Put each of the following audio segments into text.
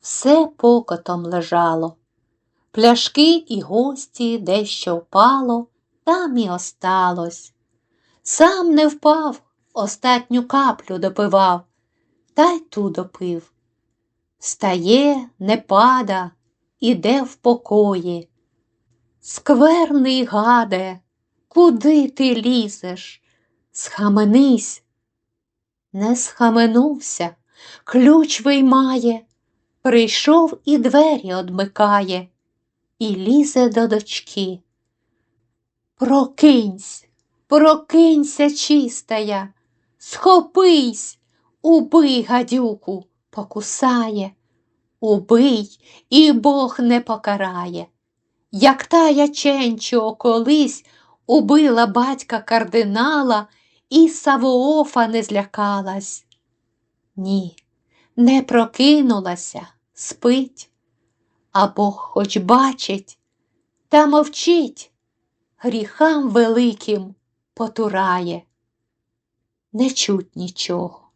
все покотом лежало. Пляшки і гості дещо впало, там і осталось. Сам не впав, остатню каплю допивав, та й ту допив. Стає, не пада, іде в покої. Скверний гаде, куди ти лізеш? Схаменись. Не схаменувся, ключ виймає, прийшов і двері одмикає, і лізе до дочки. Прокинься, прокинься, чистая, схопись, убий гадюку, покусає, убий, і Бог не покарає. Як та яченчо колись убила батька кардинала і Савоофа не злякалась. Ні, не прокинулася, спить, а Бог хоч бачить, та мовчить, гріхам великим потурає. Не чуть нічого,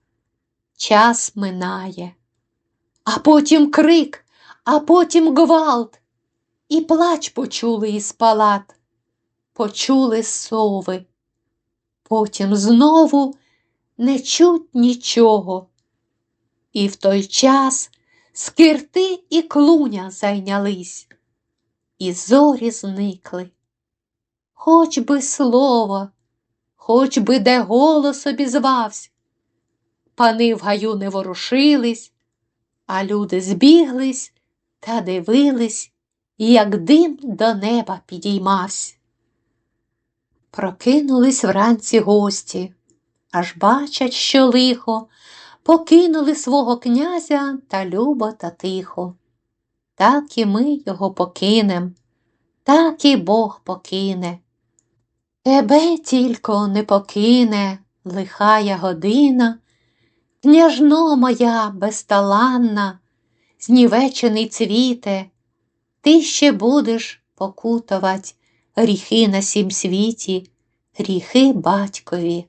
час минає, а потім крик, а потім гвалт, і плач почули із палат, почули сови. Потім знову не чуть нічого. І в той час скирти і клуня зайнялись, і зорі зникли. Хоч би слово, хоч би де голос обізвався. Пани в гаю не ворушились, а люди збіглись та дивились, як дим до неба підіймався. Прокинулись вранці гості, аж бачать, що лихо, покинули свого князя та любо та тихо. Так і ми його покинем, так і Бог покине. Тебе тільки не покине лихая година, княжно моя безталанна, знівечений цвіте, ти ще будеш покутовать гріхи на сім світі, гріхи батькові.